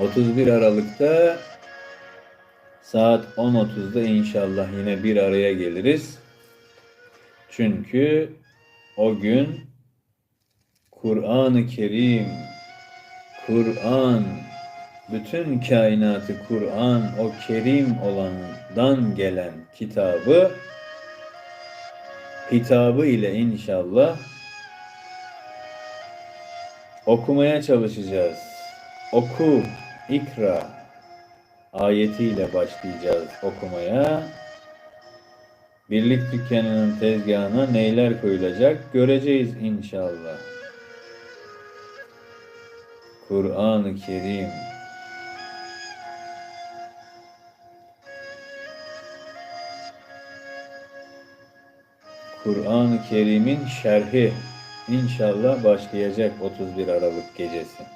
31 Aralık'ta saat 10.30'da inşallah yine bir araya geliriz. Çünkü o gün Kur'an-ı Kerim, Kur'an, bütün kainatı Kur'an, o kerim olandan gelen kitabı hitabı ile inşallah okumaya çalışacağız. Oku, ikra ayetiyle başlayacağız okumaya. Birlik dükkanının tezgahına neyler koyulacak göreceğiz inşallah. Kur'an-ı Kerim Kur'an-ı Kerim'in şerhi inşallah başlayacak 31 Aralık gecesi.